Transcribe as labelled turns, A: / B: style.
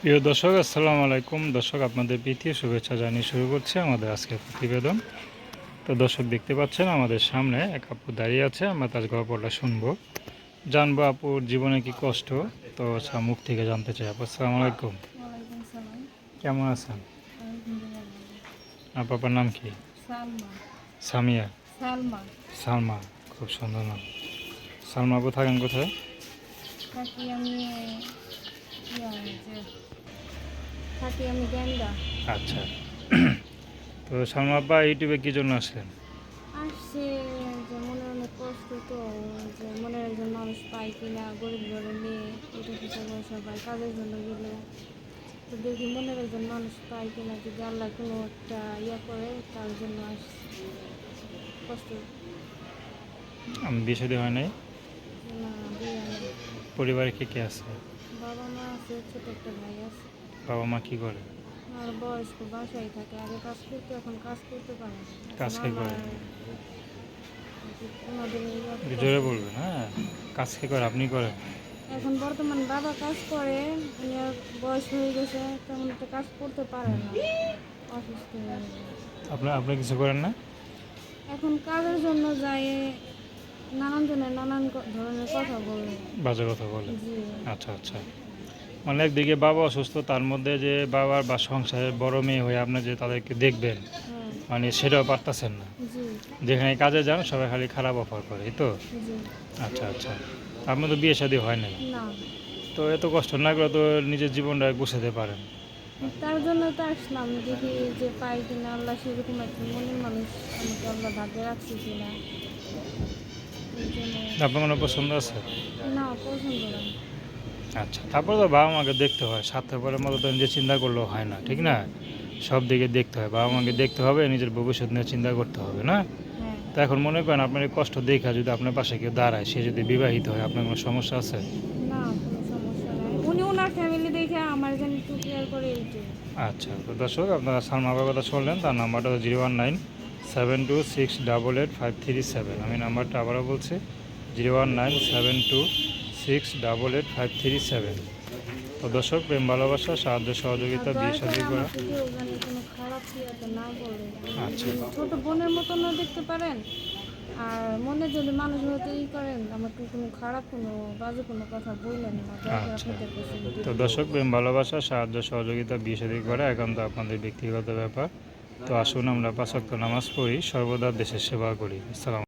A: প্রিয় দর্শক আসসালামু আলাইকুম। দর্শক আপনাদের প্রীতি শুভেচ্ছা জানিয়ে শুরু করছে আমাদের আজকের প্রতিবেদন। তো দর্শক দেখতে পাচ্ছেন আমাদের সামনে এক আপু দাঁড়িয়ে আছে আমরা তার গল্পটা শুনব। জানব আপুর জীবনে কি কষ্ট? তো সা- মুখ থেকে জানতে চাই আপু। আসসালামু আলাইকুম। কেমন আছেন? আপার নাম কি? সামিয়া।
B: সালমা।
A: খুব সুন্দর নাম। সালমা আপু থাকেন কোথায়?
B: আমি থাকি আমি গেন্দা
A: আচ্ছা। তো সালমা আপা ইউটিউবে কি জন্য আসলেন?
B: আসছে যে মনে অনেক কষ্ট তো যে মনের একজন মানুষ পায় কিনা গরিব ঘরে মেয়ে এটা কিছু পয়সা কাজের জন্য গেলে। তো দেখি মনের একজন মানুষ পায় কিনা যদি আল্লাহ কোনো একটা ইয়া করে তার জন্য আসছে। কষ্ট।
A: আমি বিষয় হয় নাই?
B: না।
A: পরিবারে কে কে আছে?
B: আছে ছোট একটা ভাই আছে।
A: বাবা মা কি করে?
B: আর বয়স্ক বাসায় থাকে আগে কাজ করতে এখন কাজ করতে পারে।
A: কাজ কে করে? জোরে বলবেন হ্যাঁ? কাজ কে করে আপনি করেন।
B: এখন বর্তমান বাবা কাজ করে বয়স হয়ে গেছে তেমন একটা কাজ করতে পারে না। অসুস্থ হয়ে
A: আপনার আপনি কিছু করেন না?
B: এখন কাজের জন্য যায় নানান জনের নানান ধরনের কথা বলে।
A: বাজে কথা বলে। আচ্ছা আচ্ছা। মানে দিকে বাবা অসুস্থ তার মধ্যে যে বাবার বা সংসারের বড় মেয়ে হয়ে আপনি যে তাদেরকে দেখবেন মানে সেটাও পারতেছেন না। যেখানে কাজে যান সবাই খালি খারাপ অফার করে তো? আচ্ছা আচ্ছা। আপনার তো বিয়ে শাদী হয় নাই।
B: না।
A: তো এত কষ্ট না করে তো নিজের জীবনটা গুছাতে পারেন।
B: তার জন্য তো আসলাম দেখি যে পাই কিনা আল্লাহ সেরকম একটা মনের মানুষ আমাকে আল্লাহ ভাগ্যে রাখছে কিনা
A: আপনার কোনো পছন্দ আছে?
B: না পছন্দ না।
A: আচ্ছা তারপরে তো বাবা মাকে দেখতে হয় স্বার্থপরের মতো তো নিজে চিন্তা করলেও হয় না ঠিক না? সব দিকে দেখতে হয় বাবা মাকে দেখতে হবে নিজের ভবিষ্যৎ নিয়ে চিন্তা করতে হবে না?
B: হ্যাঁ।
A: তো এখন মনে করেন আপনার কষ্ট দেখা যদি আপনার পাশে কেউ দাঁড়ায় সে যদি বিবাহিত হয় আপনার কোনো সমস্যা আছে? আচ্ছা তো দর্শক আপনারা সালমা বাবার কথা শুনলেন তার নাম্বারটা zero one nine seven two six double eight five three seven. আমি নাম্বারটা আবারও বলছি zero one nine seven two six double eight five three seven তো দর্শক প্রেম ভালোবাসা সাহায্য সহযোগিতা বিয়ে শাদী করা।
B: না
A: আচ্ছা।
B: ছোট বোনের মতনও দেখতে পারেন। আর মনে যদি মানুষ হতে ই করেন আমাকে কোনো খারাপ কোনো বাজে কোনো কথা বললেন না
A: তো দর্শক প্রেম ভালোবাসা সাহায্য সহযোগিতা বিয়ে শাদী করা একান্ত আপনাদের ব্যক্তিগত ব্যাপার। তো আসুন আমরা পাঁচক্ত নামাজ পড়ি সর্বদা দেশের সেবা করি। আসসালাম